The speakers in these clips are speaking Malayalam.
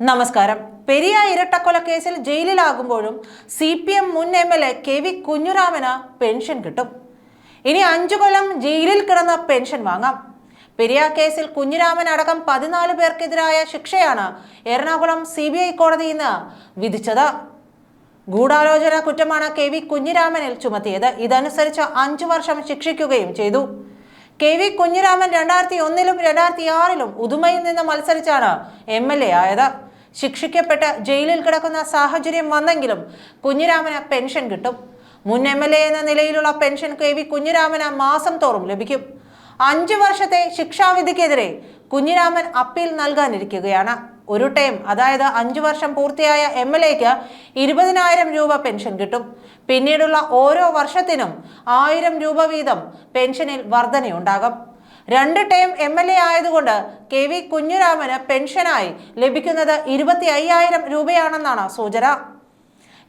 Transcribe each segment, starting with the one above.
നമസ്കാരം. പെരിയ ഇരട്ടക്കൊലക്കേസിൽ ജയിലിലാകുമ്പോഴും സി പി എം മുൻ M L A K V കുഞ്ഞുരാമന് pension കിട്ടും. ഇനി അഞ്ചു കൊല്ലം ജയിലിൽ കിടന്ന് പെൻഷൻ വാങ്ങാം. പെരിയ കേസിൽ കുഞ്ഞുരാമൻ അടക്കം പതിനാല് പേർക്കെതിരായ ശിക്ഷയാണ് എറണാകുളം സി ബി ഐ കോടതി ഇന്ന് വിധിച്ചത്. ഗൂഢാലോചന കുറ്റമാണ് കെ വി കുഞ്ഞിരാമനിൽ ചുമത്തിയത്. ഇതനുസരിച്ച് അഞ്ചു വർഷം ശിക്ഷിക്കുകയും ചെയ്തു. കെ വി കുഞ്ഞിരാമൻ രണ്ടായിരത്തി ഒന്നിലും രണ്ടായിരത്തി ആറിലും ഉദുമയിൽ നിന്ന് മത്സരിച്ചാണ് എം എൽ എ ആയത്. ശിക്ഷിക്കപ്പെട്ട് ജയിലിൽ കിടക്കുന്ന സാഹചര്യം വന്നെങ്കിലും കുഞ്ഞിരാമന് പെൻഷൻ കിട്ടും. മുൻ എം എൽ എ എന്ന നിലയിലുള്ള പെൻഷൻ കെ വി കുഞ്ഞിരാമന് മാസം തോറും ലഭിക്കും. അഞ്ചു വർഷത്തെ ശിക്ഷാവിധിക്കെതിരെ കുഞ്ഞിരാമൻ അപ്പീൽ നൽകാനിരിക്കുകയാണ്. ഒരു ടൈം അതായത് അഞ്ചു വർഷം പൂർത്തിയായ എം എൽ എക്ക് ഇരുപതിനായിരം രൂപ പെൻഷൻ കിട്ടും. പിന്നീടുള്ള ഓരോ വർഷത്തിനും ആയിരം രൂപ വീതം പെൻഷനിൽ വർധനയുണ്ടാകും. രണ്ട് ടൈം എം എൽ എ ആയതുകൊണ്ട് കെ വി കുഞ്ഞുരാമന് പെൻഷനായി ലഭിക്കുന്നത് ഇരുപത്തി അയ്യായിരം രൂപയാണെന്നാണ് സൂചന.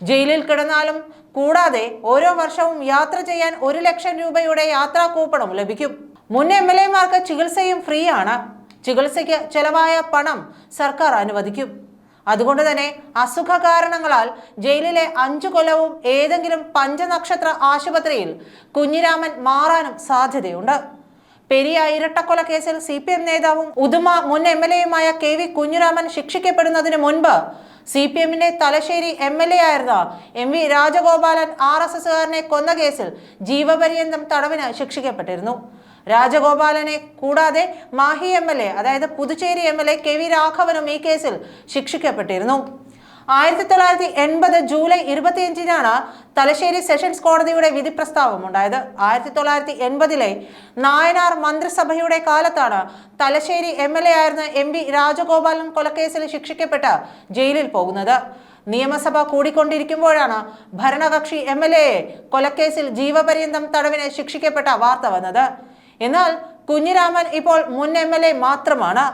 ജയിലിൽ കിടന്നാലും കൂടാതെ ഓരോ വർഷവും യാത്ര ചെയ്യാൻ ഒരു ലക്ഷം രൂപയുടെ യാത്രാ കൂപ്പണും ലഭിക്കും. മുൻ എം എൽ എമാർക്ക് ചികിത്സയും ഫ്രീ ആണ് ചികിത്സയ്ക്ക് ചെലവായ പണം സർക്കാർ അനുവദിക്കും. അതുകൊണ്ട് തന്നെ അസുഖ കാരണങ്ങളാൽ ജയിലിലെ അഞ്ചു കൊലവും ഏതെങ്കിലും പഞ്ചനക്ഷത്ര ആശുപത്രിയിൽ കുഞ്ഞിരാമൻ മാറാനും സാധ്യതയുണ്ട്. പെരിയ ഇരട്ടക്കൊല കേസിൽ സി പി എം നേതാവും ഉദുമ മുൻ എം എൽ എയുമായ കെ വി കുഞ്ഞുരാമൻ ശിക്ഷിക്കപ്പെടുന്നതിന് മുൻപ് സി പി എമ്മിന്റെ തലശ്ശേരി എം എൽ എ ആയിരുന്ന M V Rajagopalan R S എസുകാരനെ കൊന്ന കേസിൽ ജീവപര്യന്തം തടവിന് ശിക്ഷിക്കപ്പെട്ടിരുന്നു. രാജഗോപാലനെ കൂടാതെ മാഹി എം എൽ എ അതായത് Puducherry M L A K V രാഘവനും ഈ കേസിൽ ശിക്ഷിക്കപ്പെട്ടിരുന്നു. ആയിരത്തി തൊള്ളായിരത്തി എൺപത് ജൂലൈ ഇരുപത്തിയഞ്ചിനാണ് തലശ്ശേരി സെഷൻസ് കോടതിയുടെ വിധി പ്രസ്താവം ഉണ്ടായത്. ആയിരത്തി തൊള്ളായിരത്തി എൺപതിലെ നായനാർ മന്ത്രിസഭയുടെ കാലത്താണ് തലശ്ശേരി എം എൽ എ ആയിരുന്ന എം വി രാജഗോപാലൻ കൊലക്കേസിൽ ശിക്ഷിക്കപ്പെട്ട് ജയിലിൽ പോകുന്നത്. നിയമസഭ കൂടിക്കൊണ്ടിരിക്കുമ്പോഴാണ് ഭരണകക്ഷി എം എൽ എയെ കൊലക്കേസിൽ ജീവപര്യന്തം തടവിന് ശിക്ഷിക്കപ്പെട്ട വാർത്ത വന്നത്. എന്നാൽ കുഞ്ഞിരാമൻ ഇപ്പോൾ മുൻ എം എൽ എ മാത്രമാണ്.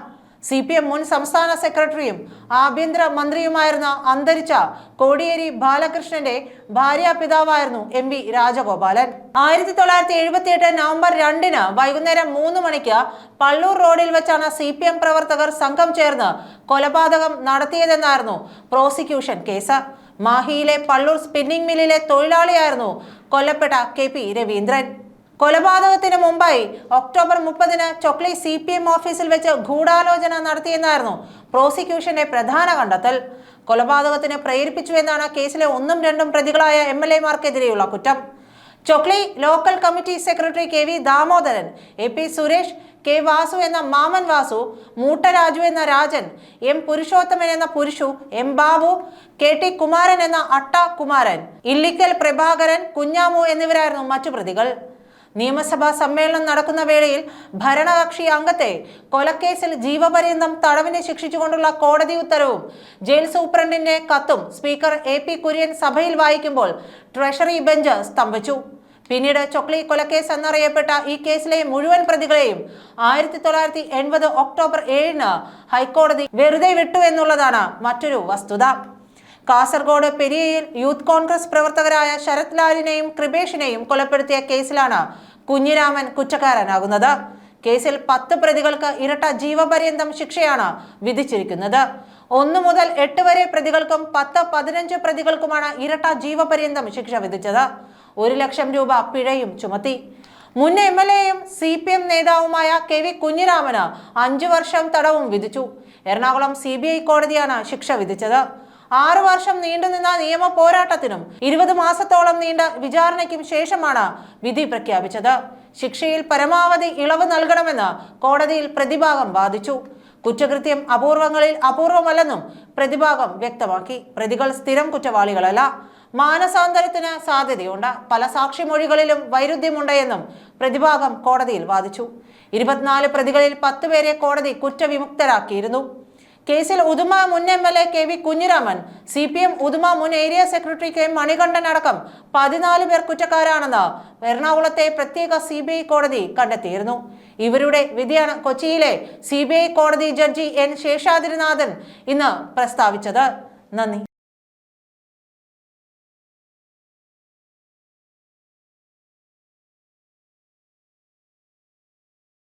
സി പി എം മുൻ സംസ്ഥാന സെക്രട്ടറിയും ആഭ്യന്തര മന്ത്രിയുമായിരുന്ന അന്തരിച്ച കോടിയേരി ബാലകൃഷ്ണന്റെ ഭാര്യ പിതാവായിരുന്നു എം പി രാജഗോപാലൻ. ആയിരത്തി തൊള്ളായിരത്തി എഴുപത്തി എട്ട് നവംബർ രണ്ടിന് വൈകുന്നേരം മൂന്ന് മണിക്ക് പള്ളൂർ റോഡിൽ വെച്ചാണ് സി പി എം പ്രവർത്തകർ സംഘം ചേർന്ന് കൊലപാതകം നടത്തിയതെന്നായിരുന്നു പ്രോസിക്യൂഷൻ കേസ്. മാഹിയിലെ പള്ളൂർ സ്പിന്നിംഗ് മില്ലിലെ തൊഴിലാളിയായിരുന്നു കൊല്ലപ്പെട്ട കെ പി രവീന്ദ്രൻ. കൊലപാതകത്തിന് മുമ്പായി ഒക്ടോബർ മുപ്പതിന് ചൊക്ലി സി പി എം ഓഫീസിൽ വെച്ച് ഗൂഢാലോചന നടത്തിയെന്നായിരുന്നു പ്രോസിക്യൂഷന്റെ പ്രധാന കണ്ടെത്തൽ. കൊലപാതകത്തിന് പ്രേരിപ്പിച്ചു എന്നാണ് കേസിലെ ഒന്നും രണ്ടും പ്രതികളായ എം എൽ എമാർക്കെതിരെയുള്ള കുറ്റം. Chokli local committee secretary K V Damodaran A P Suresh K Vasu എന്ന മാമൻ വാസു മൂട്ടരാജു എന്ന രാജൻ എം പുരുഷോത്തമൻ എന്ന Purushu M Babu K T Kumaran എന്ന അട്ട കുമാരൻ ഇല്ലിക്കൽ പ്രഭാകരൻ കുഞ്ഞാമു എന്നിവരായിരുന്നു മറ്റു പ്രതികൾ. നിയമസഭാ സമ്മേളനം നടക്കുന്ന വേളയിൽ ഭരണകക്ഷി അംഗത്തെ കൊലക്കേസിൽ ജീവപര്യന്തം തടവിന് ശിക്ഷിച്ചുകൊണ്ടുള്ള കോടതി ഉത്തരവും ജയിൽ സൂപ്രണ്ടിന്റെ കത്തും സ്പീക്കർ എ പി കുര്യൻ സഭയിൽ വായിക്കുമ്പോൾ ട്രഷറി ബെഞ്ച് സ്തംഭിച്ചു. പിന്നീട് ചൊക്ലി കൊലക്കേസ് എന്നറിയപ്പെട്ട ഈ കേസിലെ മുഴുവൻ പ്രതികളെയും ആയിരത്തി തൊള്ളായിരത്തി എൺപത് ഒക്ടോബർ ഏഴിന് ഹൈക്കോടതി വെറുതെ വിട്ടു എന്നുള്ളതാണ് മറ്റൊരു വസ്തുത. കാസർഗോഡ് പെരിയയിൽ യൂത്ത് കോൺഗ്രസ് പ്രവർത്തകരായ ശരത് ലാലിനെയും കൃപേഷിനെയും കൊലപ്പെടുത്തിയ കേസിലാണ് കുഞ്ഞിരാമൻ കുറ്റക്കാരനാകുന്നത്. കേസിൽ പത്ത് പ്രതികൾക്ക് ഇരട്ട ജീവപര്യന്തം ശിക്ഷയാണ് വിധിച്ചിരിക്കുന്നത്. ഒന്നു മുതൽ എട്ട് വരെ പ്രതികൾക്കും പത്ത് പതിനഞ്ച് പ്രതികൾക്കുമാണ് ഇരട്ട ജീവപര്യന്തം ശിക്ഷ വിധിച്ചത്. ഒരു ലക്ഷം രൂപ പിഴയും ചുമത്തി. മുൻ എം എൽ എയും സി പി എം നേതാവുമായ കെ വി കുഞ്ഞിരാമന് അഞ്ചു വർഷം തടവും വിധിച്ചു. എറണാകുളം സി കോടതിയാണ് ശിക്ഷ വിധിച്ചത്. ആറു വർഷം നീണ്ടുനിന്ന നിയമ പോരാട്ടത്തിനും ഇരുപത് മാസത്തോളം നീണ്ട വിചാരണയ്ക്കും ശേഷമാണ് വിധി പ്രഖ്യാപിച്ചത്. ശിക്ഷയിൽ പരമാവധി ഇളവ് നൽകണമെന്ന് കോടതിയിൽ പ്രതിഭാഗം വാദിച്ചു. കുറ്റകൃത്യം അപൂർവങ്ങളിൽ അപൂർവമല്ലെന്നും പ്രതിഭാഗം വ്യക്തമാക്കി. പ്രതികൾ സ്ഥിരം കുറ്റവാളികളല്ല. മാനസാന്തരത്തിന് സാധ്യതയുണ്ട്. പല സാക്ഷിമൊഴികളിലും വൈരുദ്ധ്യമുണ്ടെന്നും പ്രതിഭാഗം കോടതിയിൽ വാദിച്ചു. ഇരുപത്തിനാല് പ്രതികളിൽ പത്ത് പേരെ കോടതി കുറ്റവിമുക്തരാക്കിയിരുന്നു. കേസിൽ ഉദുമ മുൻ M L A K V Kunhiraman C P M Uduma മുൻ ഏരിയ സെക്രട്ടറി കെ മണികണ്ഠൻ അടക്കം പതിനാല് പേർ കുറ്റക്കാരാണെന്ന് എറണാകുളത്തെ പ്രത്യേക സി ബി ഐ കോടതി കണ്ടെത്തിയിരുന്നു. ഇവരുടെ വിധിയാണ് കൊച്ചിയിലെ സി ബി ഐ കോടതി ജഡ്ജി എൻ ശേഷാദ്രിനാഥൻ ഇന്ന് പ്രസ്താവിച്ചത്. നന്ദി.